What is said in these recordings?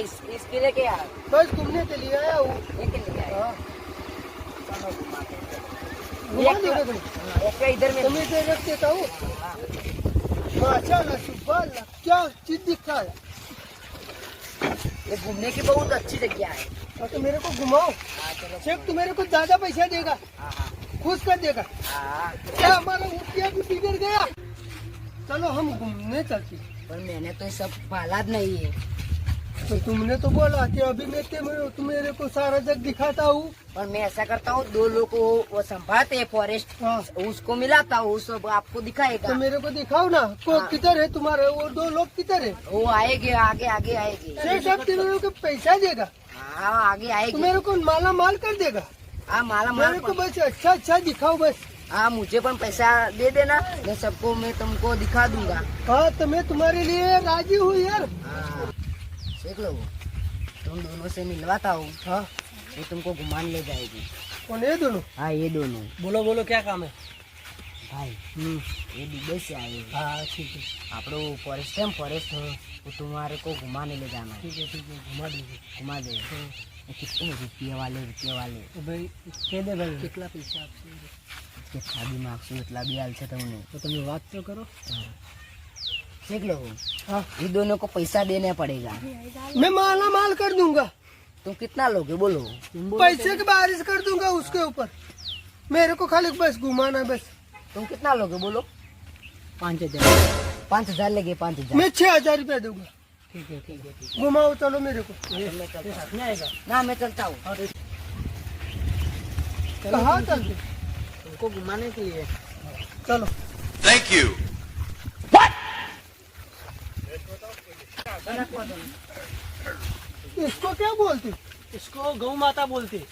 से दूर से ये क्या है? इस, इसके लिए क्या बस घूमने के लिए आया। हूँ। है हाँ हैं। हाँ, इधर। में? तुम्हें इधर रख देता हूँ। माशाल्लाह सुभान क्या चीज़ दिखता है? ये घूमने की बहुत अच्छी जगह है। और तो मेरे को घुमाओ। हाँ चलो। शेख तू मेरे को ज़्यादा पैसा देगा। हाँ हाँ। खुश कर देगा। हाँ। क्या हमारा रुपया भी बिगड़ गया? चलो हम घूमने चलते पर मैंने तो सब पाला नहीं है। तो तुमने तो बोला कि अभी मैं ते- तुम मेरे को सारा जग दिखाता हूँ पर मैं ऐसा करता हूँ दो लोग को वो संभालते हैं फॉरेस्ट हाँ उसको मिलाता हूँ सब आपको तो दिखाएगा मेरे को दिखाओ ना को हाँ। किधर है तुम्हारे वो दो लोग किधर है वो आएंगे आगे आगे आएंगे शेख साहब तेरे को पैसा देगा हाँ आगे तो आएंगे मेरे को माला माल कर देगा हाँ माला माल मेरे को बस अच्छा अच्छा दिखाओ बस हाँ मुझे पण पैसा दे देना मैं सबको मैं तुमको दिखा दूंगा हाँ तो मैं तुम्हारे लिए राजी हूँ यार हाँ देख लो तुम दोनों से मिलवाता हूँ हाँ वो तुमको घुमान ले जाएगी कौन ये दोनों हाँ ये दोनों बोलो बोलो क्या काम है भाई ये दुबई से आए हैं। हाँ ठीक है આપણો ફોરેસ્ટ है फॉरेस्ट वो तुम्हारे को घुमाने ले जाना है ठीक है ठीक है घुमा दीजिए घुमा दे ये कितने रुपये वाले रुपये वाले तो भाई कह दे भाई कितना पैसा आपसे કે ખાદી માગશું એટલા બી હાલશે તમને तो तुम बात तो करो देख लो हाँ। ये दोनों को पैसा देना पड़ेगा। मैं माला माल कर दूँगा। तुम कितना लोगे? बोलो। पैसे की बारिश कर दूँगा उसके ऊपर। मेरे को खाली बस घुमाना है बस। तुम कितना लोगे? बोलो। पाँच हज़ार। पाँच हज़ार लेगे पाँच हज़ार। मैं छह हज़ार रुपया दूँगा। ठीक है ठीक है ठीक घुमाओ चलो मेरे को। ना मैं चलता हूँ। कहाँ चलते? तुमको घुमाने के लिए। चलो। Thank you. इसको क्या बोलते इसको गौ माता बोलते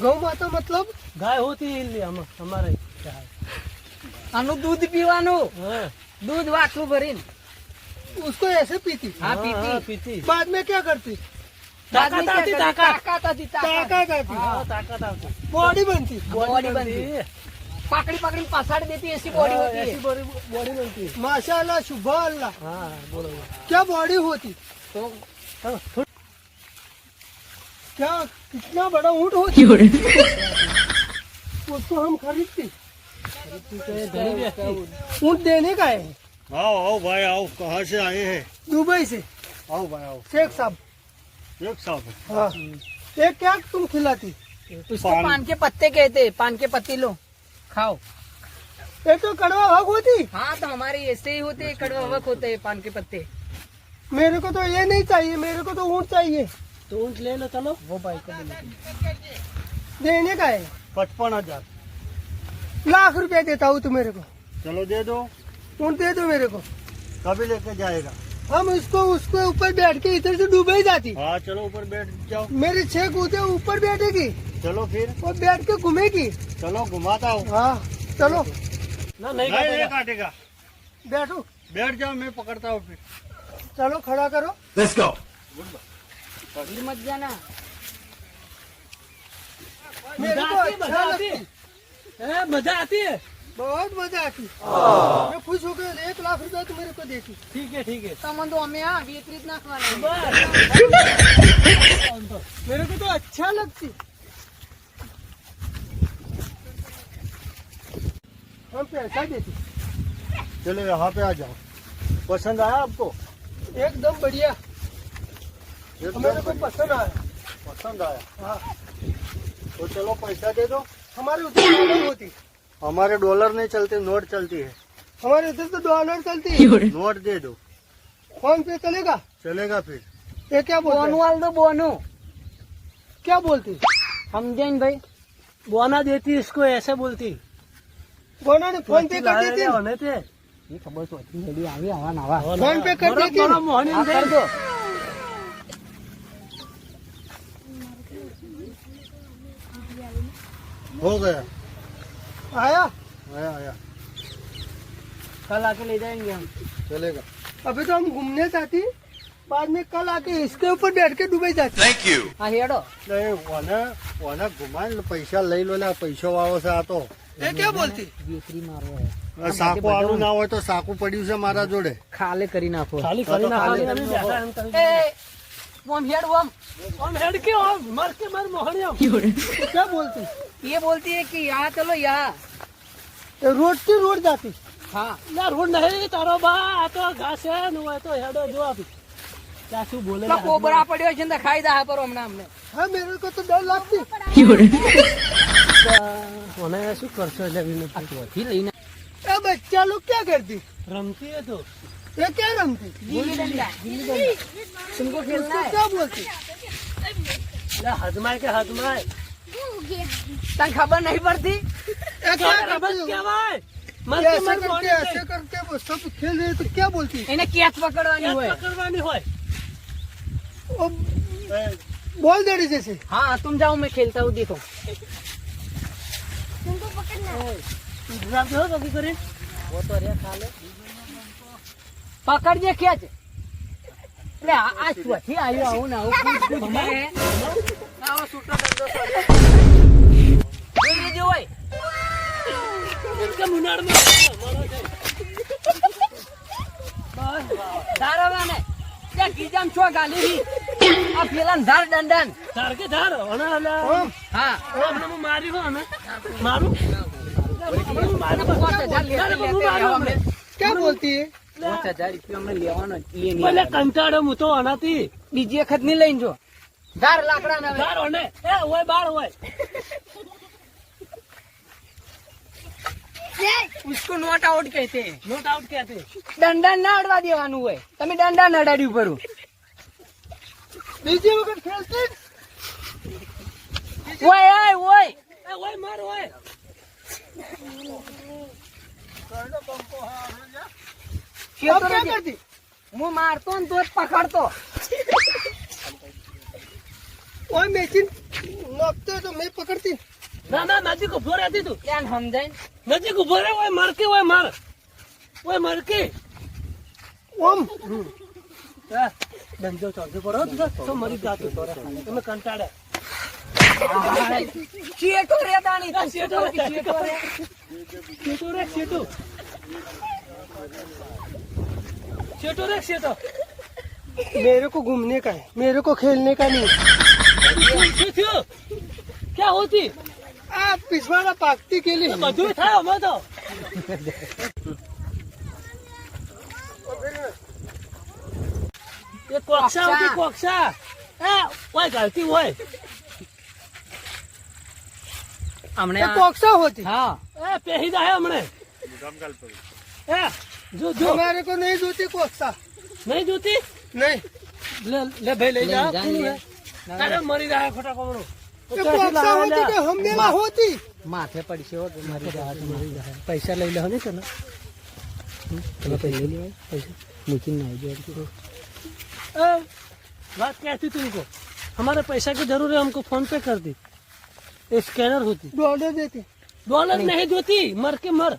गौ माता मतलब गाय होती है हम हमारे આનું દૂધ પીવાનું દૂધ વાટલું ભરીને उसको ऐसे पीती हाँ पीती पीती बाद में क्या करती ताकत आती ताकत ताकत आती ताकत आती बॉडी बनती बॉडी बनती पाकड़ी पाकड़ी पसाड़ देती ऐसी बॉडी हाँ, होती ऐसी है। बॉडी बॉडी बनती है। माशाल्लाह शुभ अल्लाह। हाँ बोलो। क्या बॉडी होती? तो हाँ, क्या कितना बड़ा ऊँट होती? उसको हम खरीदती। तो ऊँट देने का है। आओ आओ भाई आओ कहाँ से आए हैं? दुबई से। आओ भाई आओ। शेख साहब। एक साथ हाँ। ये क्या तुम खिलाती? इसको पान। के पत्ते कहते पान के पत्ते लो खाओ। ये तो कड़वा भाग होती। हाँ तो हमारे ऐसे ही होते हैं कड़वा वक होते हैं पान के पत्ते। मेरे को तो ये नहीं चाहिए मेरे को तो ऊँट चाहिए। तो ऊँट ले लो चलो। वो भाई को देने का है। पचपन हज़ार। लाख रुपया देता हूँ तू मेरे को। चलो दे दो। ऊँट दे दो मेरे को। कभी लेके जाएगा। हम इसको उसके ऊपर बैठ के इधर से दुबई जाती। हाँ चलो ऊपर बैठ जाओ। मेरी छह कूदे ऊपर बैठेगी। चलो फिर। वो बैठ के घूमेगी। चलो घुमाता हूँ। हाँ चलो। ना नहीं काटेगा, काटेगा। बैठो। बैठ जाओ मैं पकड़ता हूँ फिर। चलो खड़ा करो। लेट्स गो पकड़ मत जाना। मज़ा आती मज़ा आती है। अच्छा मज़ा आती है? बहुत मज़ा आती। मैं खुश हो गया एक लाख रुपया तू तो मेरे को देती। ठीक है ठीक है। सामान दो हमें यहाँ अभी इतना खाना मेरे को तो अच्छा लगती। हम तो पैसा देते चलो यहाँ पे आ जाओ। पसंद आया आपको? एकदम बढ़िया। हमारे को तो पसंद आया। पसंद आया? हाँ। तो चलो पैसा दे दो। हमारे उधर डॉलर होती। हमारे डॉलर नहीं चलते नोट चलती है। हमारे उधर तो डॉलर चलती। है नोट दे दो। फ़ोन पे चलेगा? चलेगा फिर। ये क्या बोनू वाल दो बोनू। क्या बोलती? हम जैन भाई। बोना देती इसको ऐसे बोलती। बोना ने फोन पे कर देती होने थे એ ખબર તો હતી રેડી આવી આવા નવા फोन पे कर बड़ा- देती बड़ा मोहनी આ दे। કર દો हो गया आया आया आया कल आके ले जाएंगे हम चलेगा अभी तो हम घूमने जाती बाद में कल आके इसके ऊपर बैठ के दुबई जाती Thank you. હા હેડો એટલે વને વને ઘુમાઈને પૈસા લઈ લો લે પૈસો વાળો છે આ તો ये क्या बोलती દીકરી મારો હે સાકુ આલું ના હોય તો સાકુ પડ્યું છે મારા જોડે ખાલે કરી નાખો ખાલી કરી નાખવાની અમે બેઠા એમ કરી એ ઓમ હેડ ઓમ આમ હેડ કે આમ મર કે મર મોહણિયા क्या बोलती ये बोलती है कि यहाँ चलो यहाँ ये रोड की रोड जाती हाँ ના રોડ નહીં તારો બા આ તો ઘાસ છે ને હોય તો હેડો જો આપી ત્યાં શું બોલે તો કોબરા પડ્યો છે ને ખાઈ દા પર હમણાં અમને हाँ मेरे को तो डर लगती મને શું કરશો એટલે વિનોદ ત્યાંથી લઈને ये बच्चा लोग क्या करती રમતી હે તો ये क्या रमती गिल्ली डंडा गिल्ली डंडा तुमको खेलना उसको है क्या बोलती એટલે હાથમાં કે હાથમાં તને ખબર નહીં પડતી ये क्या બસ करती हो? કહેવાય મર ये કે ऐसे મર करके મોહણિયા ऐसे करके वो सब खेल रहे तो क्या बोलती એને કેચ પકડવાની ક્યાંક હોય પકડવાની હોય वो बोल दे रही जैसे हाँ तुम जाओ मैं खेलता हूँ देखो પકડજે ખેંચ. એટલે આ ચોથી આવ્યો આવું ને આવું ધંધો લેજો હોય. કે મુનાળમાં મારો છે. ને ગાલી આ પેલા ધાર દંડન. ધાર કે ધાર? મારું? ક્યાં બોલતી કંટાળો હું તો અનાથી બીજી વખત નહીં લઈને જો. ધાર લાકડા ના ધાર હોય બાર હોય. उसको नॉट आउट कहते हैं નોટ આઉટ કહેતે દંડા ના અડવા દેવાનું હોય તમે દંડા ના અડાડ્યું પરું बीजी वक्त खेलती ઓય ઓય ઓય એ હોય માર હોય अब क्या करती હું મારતો ને તો જ પકડતો और मैचिंग नोकते तो मैं पकड़ती ના ના નજીક ઉભો રહેતી તું ત્યાં સમજાય ને. નજીક ઉભો રહે હોય મારકી હોય માર હોય મારકી ओम હા, ધંધો ચાલતો પડો તો તો મરી જાતું તમે કંટાળે શેઠો રે દાણી આ શેઠો રે. શેઠો રે. શેટો રે શેટો શેટો રે શેટો मेरे को घूमने का है मेरे को खेलने का नहीं શું થયું આ પીસવાના પાકતી કેલી. બધું થાય અમે તો. એ કોક્ષા ઉતી કોક્ષા હા ઓય ગલતી હોય. હમણે કોક્ષા હોતી. હા. એ પેહી જાય હમણે ગમગલ પડી એ જો જો. અમારે કો નહીં જોતી કોક્ષા નહીં જોતી? નહીં. લે લે ભાઈ લઈ જા. અરે મરી જાય ખોટા કમરો ये कोक्सा होती तो हम मेला होती માથે પડશે હો, મારી જાત મારી જાત. પૈસા લઈ લે ને તને પેલા પૈસા લઈ લેવાય, પૈસા મૂકીને આવી જાય. ए, बात क्या थी तुमको हमारे पैसा की जरूर है हमको फोन पे कर दी ये स्कैनर होती डॉलर देती डॉलर नहीं देती मर के मर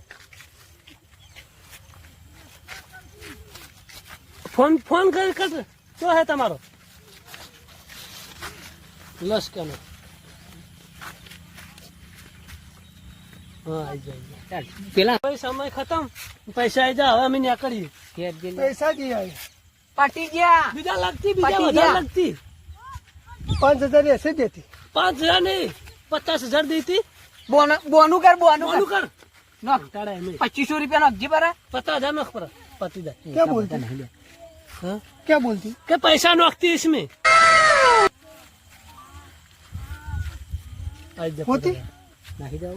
फोन फोन कर कर क्या है तुम्हारो लो स्कैनर પેલા भाई समय खत्म पैसा आई जा हमें नहीं करिए ઘેર જઈને पैसा दिया है પટી ગયા बीजा लगती बीजा पार्टी हजार दिया। लगती पाँच हजार ऐसे देती पाँच हजार नहीं पचास हजार दी थी બોનું બોનું કર બોનું बोलू કર कर નાખ. टाड़ा है मैं પચીસો રૂપિયા નાખજી પરા पता हजार नख पर पति जा क्या बोलती हाँ? क्या बोलती क्या पैसा नोखती है इसमें आज देखो होती? जरा। નાખી દઉં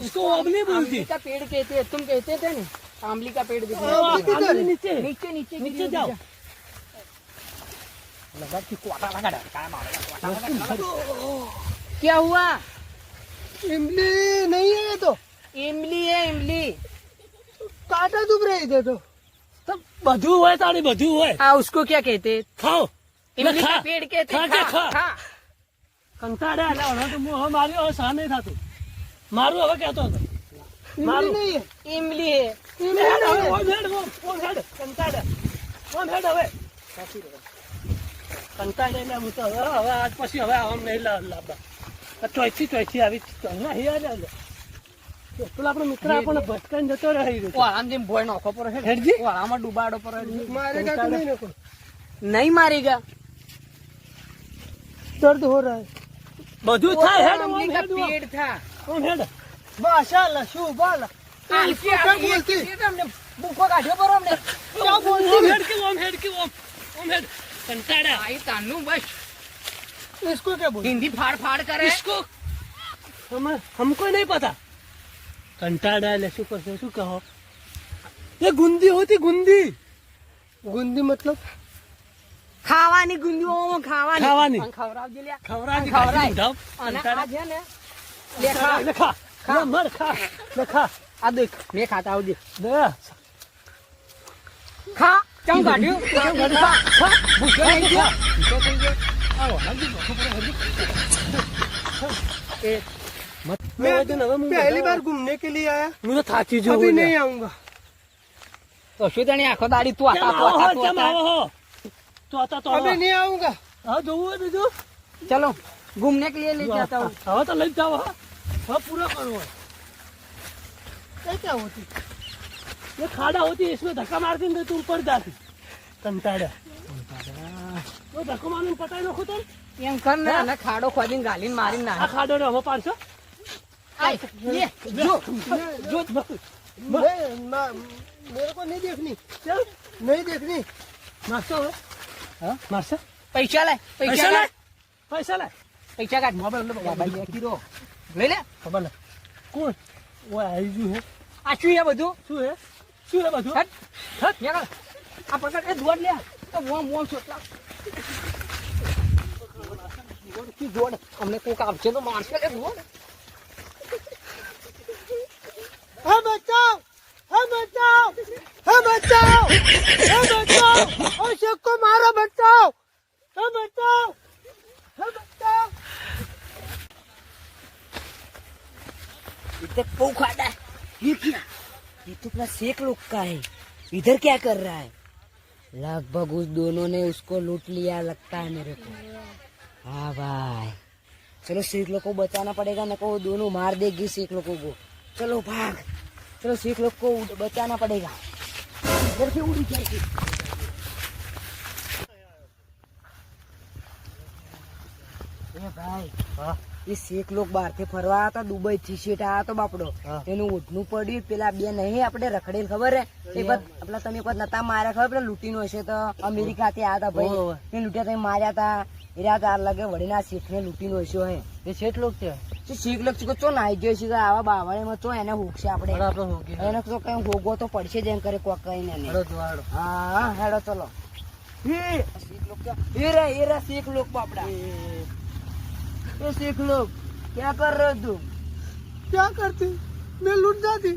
इसको आम बोलते। हैं का पेड़ कहते हैं तुम कहते थे ना आमली का पेड़ हाँ, नीचे। नीचे नीचे नीचे जाओ। लगा कि कोटा लगा डर काय मारो क्या हुआ? इमली नहीं है ये तो। इमली है इमली। काटा दुब रहे थे तो। सब बधू हुआ तारी बधू हुआ हाँ। उसको क्या कहते? खाओ। इमली का पेड़ कहते खा खा खा? कंसाड़ा ना ना तो मुँह मारियो सामने था तू। મારું હવે કહેતો હતો. મારું. ઇમલી હે. મિત્ર આપણને ભટકાઈને જતો રહ્યો ઓ આમ જેમ ભોય નાખો પર હેડજી. ઓ ડુબાડો પર નહીં મારી ગયા. દર્દ હો બધું થાય હેડ પેટ का હેડ, ઓમ. पेड़ था ઓમ હેડ. माशाल्लाह शू बाला हाँ, इसको क्या क्या ये बोलते किसी ने हमने बुको काढ़ो पर हमने क्या बोलते ઓમ हैं? હેડ કે ઓમ હેડ કે ઓમ. ઓમ હેડ. કંટાળ્યા. आई तानू बस इसको क्या बोलते हिंदी फाड़ फाड़ करे इसको हमें हमको नहीं पता कंटाळा એટલે શું કરશે શું કહો એ ગુંદી હોતી ગુંદી गुंदी मतलब ખાવાની ગુંદીઓ ખાવાની ખાવાની. અને ખવડાવજે લ્યા. ખવરાજી ખવરાય. ખાજી ઉઠાવ અને કંટાળા. આ છે ને લે ખા. લે ખા ખા મર ખા લે ખા આ દેખ મેં ખાતા આવજે દે ખા ચમ કાઢ્યું ચમ કાઢ્યું ખા ખા ભૂખ્યો થઈ ગયો ભૂખ્યો થઈ ગયો આવો હજી ભૂખો પડે હજી એ મત मैं હવે હું पहली बार घूमने के लिए आया હું તો થાકી જો अभी नहीं आऊंगा તો શું તને આખો દાડી તું કેમ આતા આવો તું હો આતા તું કેમ આવો આતા હો તો આતા તો अभी नहीं आऊंगा હા જોવું હોય બીજું चलो घूमने के लिए ले जाता हूँ હવે તો લઈ જાઓ હા હવે પૂરો કરવો હોય ये क्या होती ये खाड़ा होती है इसमें धक्का मारती नहीं तो ऊपर जाती कंटाड़ा वो धक्को मारने में पता ही नको तो એમ કર ને અને ખાડો ખોદીને ગાલીને મારીને આ ના ખાડો ને અમે પાડશો આય, લે, જો જો मैं मा- मेरे को नहीं देखनी ચાલ नहीं देखनी મારશો હવે હા મારશે પૈસા લે પૈસા પૈસા લે લાય પૈસા લાય પૈસા કાઢ મોબાઈલ કીધો લઈ લે ખબર ને કોણ ઓ આવી ગયું હે આ શું હે બધું શું હે શું હે બધું હટ હટ યાર આ પકડ એ દોડ લે તો મોમ મોમ છોટલા કી દોડ અમને કોક આપશે તો મારશે એ દોડ હા બચાવ હા બચાવ હા બચાવ હા બચાવ इधर पौ खाड़ा है ये क्या ये तो अपना शेख लोग का है इधर क्या कर रहा है लगभग उस दोनों ने उसको लूट लिया लगता है मेरे को हाँ भाई चलो शेख लोग को बचाना पड़ेगा न को वो दोनों मार देगी शेख लोगों को चलो भाग चलो शेख लोग को उड़- बचाना पड़ेगा इधर से उड़ी जाएगी એ શેખ લોક બહારથી ફરવા હતા દુબઈ થી શેઠ આવ્યા તો બાપડો. એનું ઉઠનું પડ્યું પેલા બે નહીં આપણે રખડેલ ખબર હે? એ વખત આપડે તમે વખત નતા માર્યા ખબર પેલા લૂંટીનો હશે તો. અમેરિકા થી આવ્યા હતા ભાઈ. તે લૂંટ્યા તમે માર્યા હતા. એ રહ્યા તાર લાગે વડીના શેઠ ને લૂંટીનો હશે હે. એ શેઠ લોક છે? શીખ લોક છે ચો નાઈ ગયો છે આવા આવા બાવળેમાં ચો એને હોકશે આપણે? હોગી એને તો કઈ હોગો તો પડશે જેમ કરે કોક કઈ ને. હા હેડો ચલો. એ શેખ લોક એ રે એ રે શીખ લોક બાપડા. ये सीख लो। क्या कर रहे हो तुम? क्या करते? मैं लूट जाती।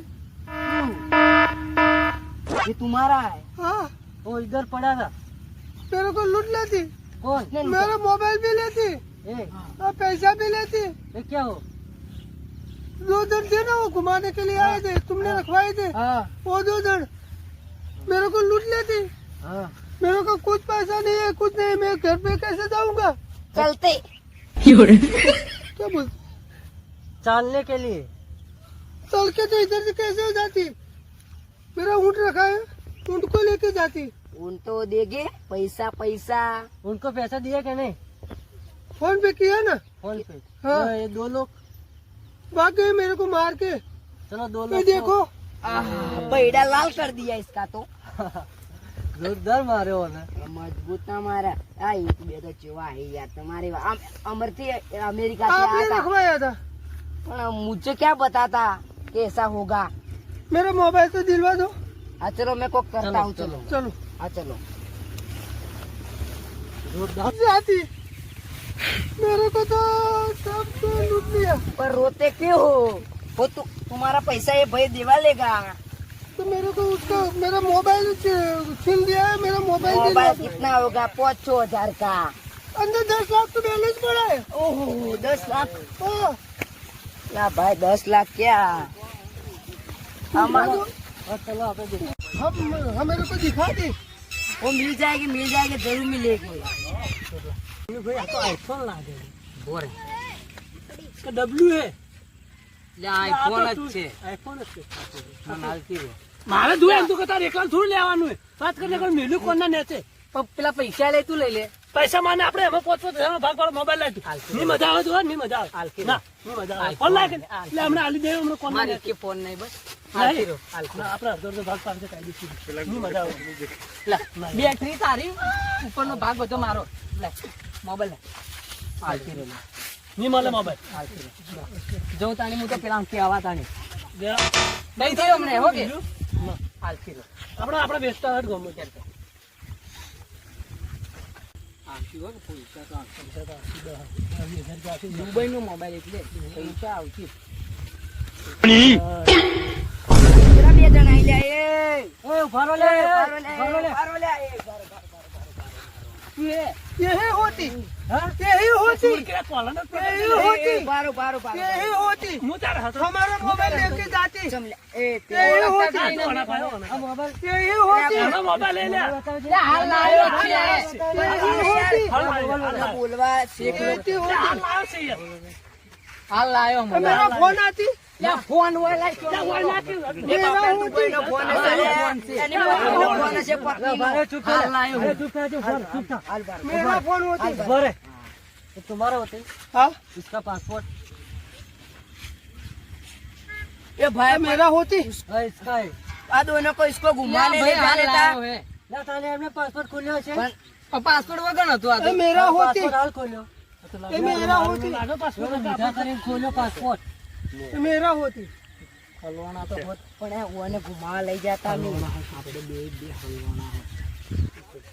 ये तुम्हारा है? हाँ। वो इधर पड़ा था। मेरे को लूट लेती। कौन? मेरा मोबाइल भी लेती। ए? और पैसा भी लेती। ए, क्या हो? दो दिन थे ना वो घुमाने के लिए आए थे। हाँ। तुमने हाँ। रखवाए थे। हाँ। वो दो दिन मेरे को लूट लेती। मेरे को कुछ पैसा नहीं है कुछ नहीं मैं घर पे कैसे जाऊँगा? चलते। क्या बोल चलने के लिए। चल के तो इधर से कैसे हो जाती? मेरा ऊँट रखा है ऊँट को लेके जाती। उन तो देगे पैसा पैसा। उनको पैसा दिया क्या नहीं? फ़ोन पे किया ना? फ़ोन पे? हाँ। तो ये दो लोग। भाग गए मेरे को मार के। चलो दो लोग। देखो। पैड़ा लाल कर दिया इसका तो। जोरदार मारे हो ना मजबूत ना मारा आ एक બે તો ચેવા હે યાર તમારી વાત આમ અમરથી अमेरिका से आपने आया था रखवाया था पर मुझे क्या पता था कि ऐसा होगा मेरा मोबाइल तो दिलवा दो हाँ चलो मैं को करता चलो, हूँ चलो चलो हाँ चलो जोरदार जाती मेरे को तो सब तो लूट लिया पर रोते क्यों हो वो तो तुम्हारा पैसा ये भाई दिवा लेगा तो मेरे को उसका मेरा मोबाइल छीन दिया है मेरा मोबाइल मोबाइल कितना होगा? पाँच छह हज़ार का। अंदर दस लाख तो बैलेंस पड़ा है। ओहो दस लाख। हाँ। क्या भाई दस लाख क्या? हाँ, तो- चलो हम हम को दिखा दे। वो मिल जाएगी मिल जाएगी ज़रूर मिलेगी। भाई आपको आईफोन ला दे। बोरे इसका डब्ल्यू है। મારે જોયે એમ કે તારે એકલા થોડું લેવાનું વાત કરીને કોઈ મેલું કોના નેચે પેલા પૈસા લે તું લઈ લે. પૈસા માને આપણે એમાં પોચ પોચ ભાગ વાળો મોબાઈલ લાવી ની મજા આવે જોવા ની મજા આવે. હાલકી ના ની મજા આવે. ફોન લાગે એટલે હમણાં હાલી દેવું હમણાં કોણ મારે કે ફોન નહીં બસ. આપણે અડધો અડધો ભાગ પાસે કાઢી દીધી મજા આવે. બેટરી તારી ઉપરનો ભાગ બધો મારો. મોબાઈલ હાલતી રહ્યો ની મળે મોબાઈલ. જો તાણી હું તો પેલા કહેવા તાણી. નહીં થયું અમને હો કે? આપણે આપણે બેસતા હોય ગમે ત્યારે. દુબઈ નો મોબાઈલ એટલે પૈસા આવતી. બે જણ લે એ લે. यही होती यही होती बारो बारो बारो यही होती हमारा मोबाइल लेके जाती यही होती यही होती मोबाइल ले ले बोलवा हाल लायो मेरा फोन आती ફોન હોય લાય તો. ત્યાં કોઈ નાખ્યું. मेरा होती દુબઈનો ફોન હશે, લે. એની મમ્મીનો ફોન હશે, પત્નીનો. હાલ લાવ્યો હું. હાલ બારો. मेरा फोन होती तुम्हारा होते हाँ इसका पासपोर्ट ए भाई मेरा होती इसका है आ दोनों को इसको घुमाने ले जा लेता ના તારે એમને પાસપોર્ટ ખોલ્યો છે પણ પાસપોર્ટ વગર નતો આ તો. ये मेरा होती હાલ ખોલ્યો ये मेरा होती લાગો પાસપોર્ટ લીધા કરીને ખોલ્યો પાસપોર્ટ મેરા હોતી. હલવાણા તો હોત પણ ઓને ઘુમા લઈ જતા નહીં આપણે બે બે હલવાણા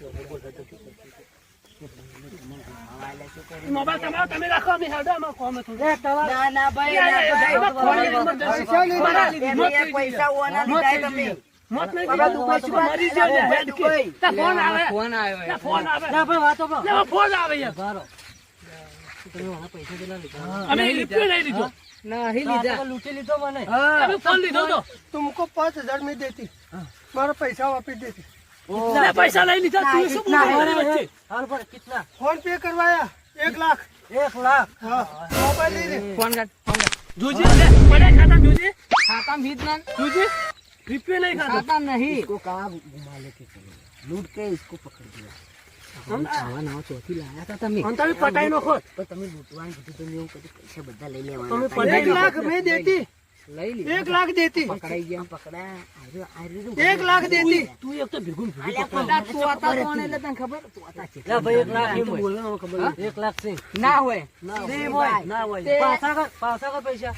ફોન આવે. પૈસા કેટલા લીધા? અમે લીધો નહીં લીધો. નહીં લીધા લૂંટી લીધો મને હા. તમે ફોન લીધો તો तुमको पाँच हजार में देती मारा पैसा वापिस देती એટલે પૈસા લઈ લીધા તું શું ના, બોલે ના, વચ્ચે फोन पे करवाया एक लाख એક લાખ हाँ मोबाइल ले ले ફોન કાઢ ફોન કાઢ. જોજે લે, પડ્યા ખાતા જોજે ખાતામાં ભીત ના જોજે રિપ્લે નહીં ખાતો ખાતામાં નહીં इसको कहाँ घुमा लेके चले लूट के इसको पकड़ दिया આવા ના ચોથી લાયા હતા તમે. તમે પટાઈ નાખો. પણ તમે લૂંટવાનું બધું તમે એવું કદી પૈસા બધા લઈ લેવાના તમે એક લાખ મેં દેતી. એક લાખ દેતી. પકડાઈ ગયા પકડા એક લાખ દેતી. તું એક તો ભેગું ખબર? એક લાખ છે. ના હોય. ના હોય. પાછા પાછા પૈસા.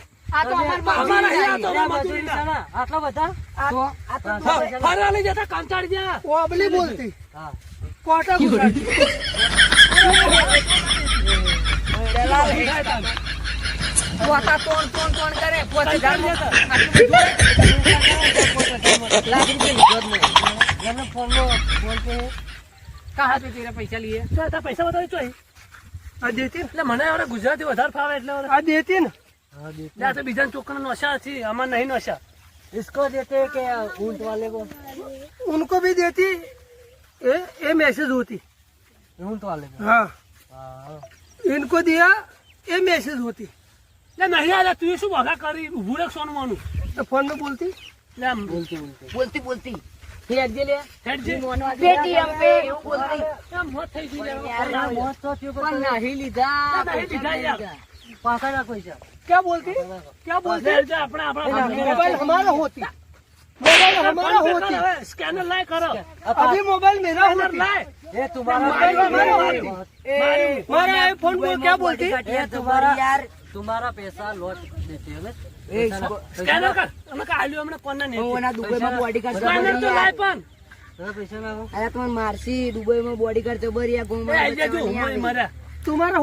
આટલા બધા? લઈ પૈસા લીએ? તો પૈસા બતાવી તો આ મને હવે ગુજરાતી વધારે ફાવે એટલે આ દેતી ને. ना એટલે આ તો બીજા ચોકના નશા છે આમાં નહીં નશા इसको देते कि ऊंट वाले को उनको भी देती ये ये मैसेज होती ऊंट वाले को हाँ हाँ। इनको दिया ये मैसेज होती એટલે નહીં આલે તું શું ભગા કરી ઉભું રાખ સોનું માનું तो फोन में बोलती એટલે આમ બોલતી બોલતી ફેર દે લે હેડ જે પેટીએમ પે એવું બોલતી આમ મોત થઈ ગઈ યાર. યાર, મોત તો થયું પણ પણ નહીં લીધા નહીં લીધા યાર. પાછા ના પૈસા क्या बोलती क्या बोलती હેડ જે આપણે આપણા मोबाइल हमारा होती मोबाइल हमारा होती સ્કેનર લાય કરો अभी मोबाइल मेरा સ્કેનર होती લાય ये तुम्हारा मोबाइल हमारा होती એ हमारा आईफोन को क्या बोलती ये तुम्हारा तुम्हारा पैसा लौट देते हैं એ इसको સ્કેનર કર અમે કાલ્યું હમણાં કોને નહીં ઓના દુબઈમાં બોડીગાર્ડ સ્કેનર તો લાય જબરિયા પણ तुम्हारा पैसा ना हो અરે તમે મારસી દુબઈમાં બોડીગાર્ડ જબરિયા એ ગોમાં આઈ જજો હું મર્યા तुम्हारा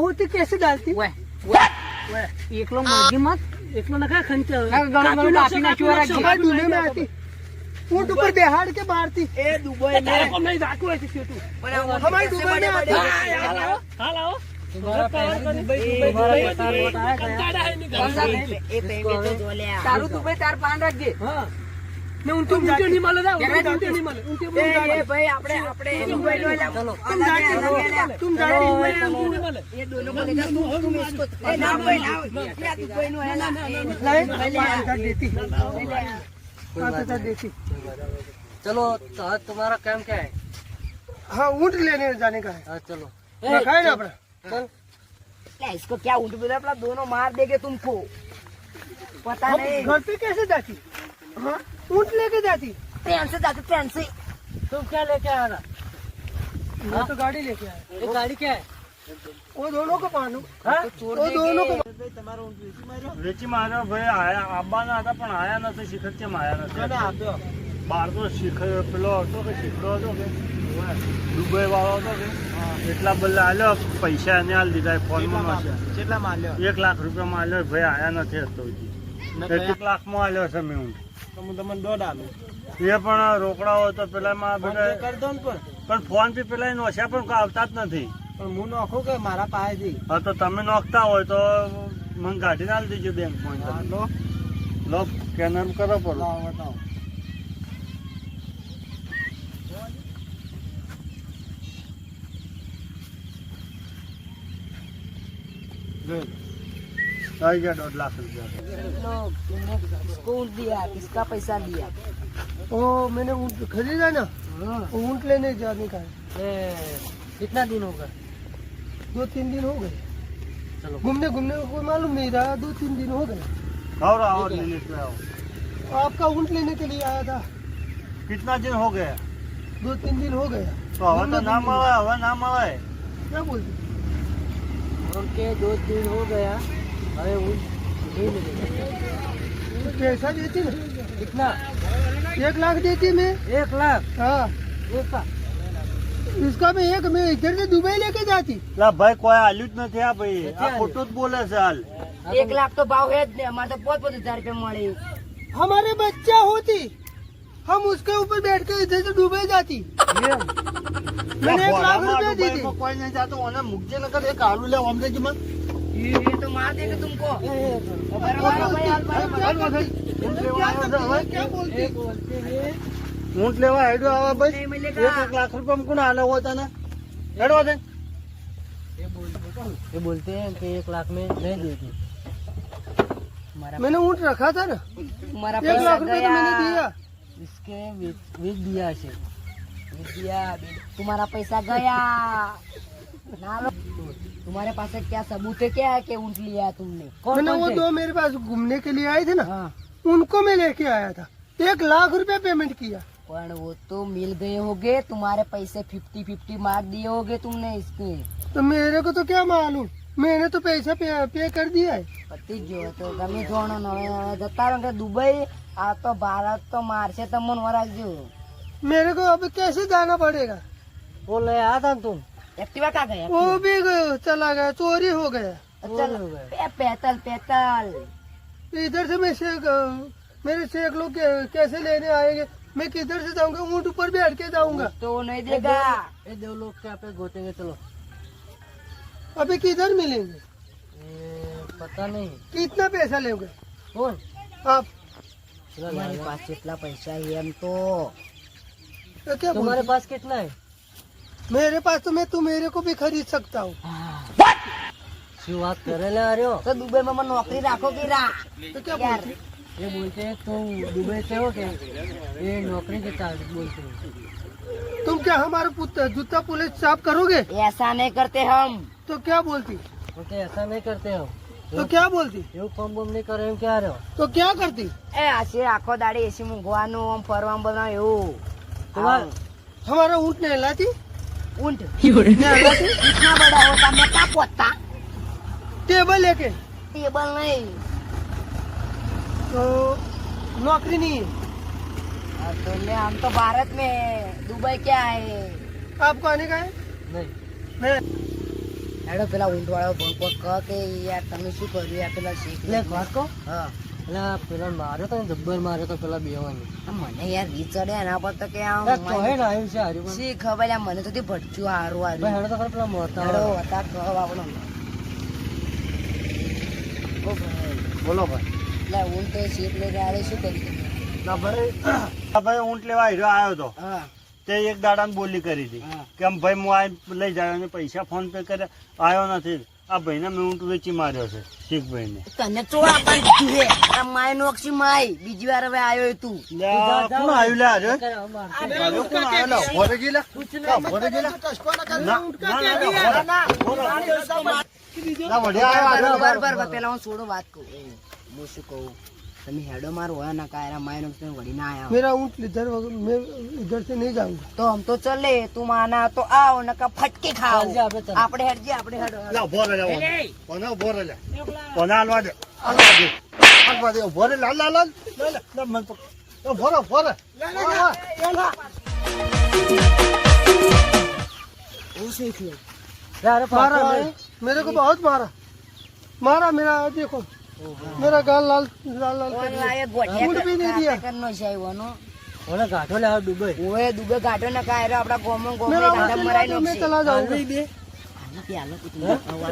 એકલો માગી મત. એકલો નખા ખંચ. કાપી નાખ્યું આ જગા દુને મે આતી. ઊંટ ઉપર બેહાડ કે બહારથી એ દુબઈ ને. કોમ નહીં રાખું છે છોટુ. અમારી દુબઈ ને હાલ આવો હાલ તારું દુબઈ તાર પાન રાખજે. હા. मैं उनको वीडियो नहीं मालूम था उनको जानते नहीं मालूम उनके बोल ए भाई आपने आपने मोबाइल वाला चलो तुम जाते हो तुम जा रहे हो हमको नहीं मालूम ये दोनों को लेकर तुम तुम इसको ए ना भाई ना क्या तू कोई नहीं है ना ले पांच कर देती पांच कर देती चलो तुम्हारा काम क्या है हाँ ऊँट लेने जाने का है चलो रखा ना अपना चल इसको क्या ऊँट बोला अपना दोनों मार देंगे तुमको पता नहीं घर पे कैसे जाती हाँ ऊंट लेके जाती ट्रेन से जाते ट्रेन से तुम क्या लेके आ रहा मैं तो गाड़ी लेके आया ये गाड़ी क्या है वो दोनों को पानो हाँ? वो दोनों को વેચી માર્યો ભાઈ આયા આવવાના હતા પણ આયા નથી શિખર કેમ આયા નથી બાર તો શિખર પેલો હતો કે શિખરો હતો કે દુબઈ વાળો હતો કે એટલા બદલે આલ્યો પૈસા એને આલી દીધા ફોનમાં કેટલા માલ્યો એક લાખ રૂપિયામાં આલ્યો ભાઈ આયા નથી હતો હજી એક એક લાખમાં આલ્યો છે મેં હું તમને દોઢ આલું એ પણ રોકડા હોય તો પેલામાં બધા કરી દો ને પણ. પણ ફોનથી પેલા નોશા પણ આવતા જ નથી. પણ હું નોખું કે મારા પાસેથી? હા તો તમે નોખતા હોય તો મને કાઢીને આલી દેજો બેંકમાં લો. લો સ્કેનર કરો પડો બતાવો. ढाई या डेढ़ लाख रुपया लोग स्कूल दिया किसका पैसा ओ मैंने ऊँट खरीदा ना? हाँ। ऊँट लेने जाने का कितना दिन होगा दो तीन दिन हो गए। घूमने घूमने को कोई मालूम नहीं रहा दो तीन दिन हो गए। और और लेने आपका ऊँट लेने के लिए आया था। कितना दिन हो गया? दो तीन दिन हो गया तो हवा तो नाम आवा हवा नाम आवा है। क्या बोलते? दो तीन हो गया। अरे वो नहीं मिलेगा तो पैसा देती ना कितना एक लाख देती मैं एक लाख हाँ एक का इसका मैं एक मैं इधर से दुबई लेके जाती લા ભાઈ કોઈ આલ્યું જ નથી આ ભાઈ આ ખોટું જ બોલે છે હાલ एक लाख तो भाव है જ ને અમારે તો बहुत बहुत हजार रुपये મળે हमारे बच्चा होती हम उसके ऊपर बैठ के इधर से दुबई जाती मैंने एक लाख रुपया दी थी દુબઈમાં કોઈ નહીં જાતો અને મુકજે નકર એક આલુ લે અમરેજીમાં ये तो मार देंगे तुमको बराबर भाई, हाल बराबर। क्या बोलती ઊંટ લેવા હેડો આવે ભાઈ नहीं એક मिलेगा એક લાખ રૂપિયા કોણ આલે હોય તને હેડવા દે ये बोलते हैं कि एक लाख में नहीं देगी मैंने ऊँट रखा था ना हमारा एक पैसा लाख रुपया तो मैंने गया दिया इसके बीच दिया से दिया तुम्हारा पैसा गया ना लो तुम्हारे पास क्या सबूत है क्या है कि ऊँट लिया है तुमने कौन मैंने वो कौन दो मेरे पास घूमने के लिए आए थे ना हाँ उनको मैं लेके आया था एक लाख रुपया पेमेंट किया पर वो तो मिल गए होगे तुम्हारे पैसे फिफ्टी फिफ्टी मार दिए होगे तुमने इसके तो मेरे को तो क्या मालूम मैंने तो पैसा पे, पे कर दिया है પતિ જ ગયો તો તમે જોણો ને હવે હવે જતા રહો કે દુબઈ આ તો ભારત તો મારશે તમને વરાજો मेरे को अब कैसे जाना पड़ेगा वो ले आया था तुम एक्टिवा का गया वो भी गए- चला गया चोरी हो गया। पे, पेतल पेतल। इधर से मैं शेख मेरे शेख लोग कैसे लेने आएँगे? मैं किधर से जाऊँगा? ऊँट ऊपर बैठ के जाऊँगा। तो नहीं देगा। ये दो लोग क्या पे गोतेंगे चलो। अभी किधर मिलेंगे? ये पता नहीं। कितना पैसा लेंगे? कौन? आप। तुम्हारे पास कितना पैसा है हम तो। तो क्या तुम्हारे पास कितना है? मेरे पास तो मैं तो मेरे को भी खरीद सकता हूँ શું વાત કરે લે આર્યો तो दुबई में मैं नौकरी राखो की रा तो क्या यार बोलते? ये बोलते हैं तुम दुबई से हो क्या ये नौकरी के चार्ज बोलते हैं तुम क्या हमारा पुत- जूता पुलिस साफ करोगे ऐसा नहीं करते हम तो क्या बोलती बोलते ऐसा नहीं करते हो तो क्या बोलती એવું ફોર્મ બોમ નહીં કરે એમ ક્યાં રહ્યો तो क्या करती એ આશી આખો દાડી એસી મૂંઘવાનું આમ ફરવાનું બધા એવું તમારે हमारा ऊँट नहलाती ઊંટ नहलाती इतना बड़ा होता मैं क्या पोता टेबल लेके टेबल नहीं तो नौकरी नहीं है हाँ, तो ले हम तो भारत में हैं। दुबई क्या है आपको आने का है નહીં मैं હેડો પેલા ઊંટ વાળો ભંકો કહો કે યાર તમે શું કર્યું યાર પેલા શેખ એટલે એક વાત કહું હા એટલે પેલા માર્યો તો જબ્બર માર્યો તો પેલા બેવાની. મને યાર રીત ચડે એના પર તો કે આમ ચોહે ને આવ્યું છે હારી પણ. શી ખબર યાર મને તો તે ભટક્યું હારું ભાઈ હારું હેડો તો પેલા મોટા હેડો હતા કહો આપણો ઓ ભાઈ બોલો ભાઈ. એટલે ઊંટ તો શેખ લઈને આવે શું કરી ના ભાઈ ભાઈ ઊંટ લેવા હીરો આવ્યો હતો હા. તે એક દાડાને બોલી કરી હતી. હા. કે ભાઈ હું આ લઈ જાય અને પૈસા ફોન પે કરે આવ્યો નથી. આ ભાઈને મેં ઊંટ વેચી માર્યો છે શીખ ભાઈને તને તો આપણને કીધું છે આ માય નો અક્ષી માય બીજી વાર હવે આવ્યો એ તું કોણ આવ્યું લે આજે કોણ આવ્યો લે ભરે ગીલા કા ભરે ગીલા જી ના ના ના ના ભોરે ના. ના વઢિયા આવ્યો બરોબર પેલા હું છોડો વાત કહું હું શું કહું તમે હેડો મારો હોય ના કાયરા માય નો વળી ના આયા मेरा ऊँट इधर मैं इधर से नहीं जाऊंगा તો આમ તો ચલે તું માના તો આવ નકા ફટકે ખાવ ચાલજે આપણે ચાલ. આપણે હેડજે આપણે હેડો લા, ભોરે લે, ભોરે. કોને ભોરે લે કોને હાલવા દે હાલવા દે હાલવા દે ભોરે લાલ લાલ લાલ લે, લે, લે, મને પકડ. લે, ભોરે ભોરે હું શીખ લે યાર मारा પાછો मैं मेरे को बहुत मारा मारा मेरा देखो मेरा गाल लाल लाल लाल कर दिया। ઓય ગોઠિયા ઊંટ બી નહીં દિયા. કરનો છે આવ્યોનો ઓલે ગાંઠો લે આ દુબઈ ઓય દુબે ગાઢો ના કાયરો આપડા ગોમો ગોમો मेरा ऊँट ગાંડા दिलवा મરાઈ दो નો मैं चला जाऊंगा હાલવી દે હાલો કે હાલો કે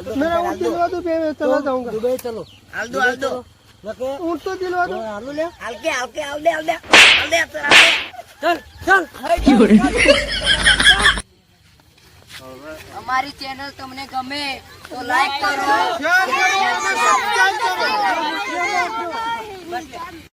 તું मेरा ऊँट दिलवा दो मैं चला जाऊंगा દુબઈ ચલો હાલ દો હાલ દો નકે ऊँट तो दिलवा दो હાલું લે હાલ કે હાલ કે હાલ દે હાલ દે હાલ દે હાલ દે ચાલ ચાલ અમારી ચેનલ તમને ગમે તો લાઈક કરો.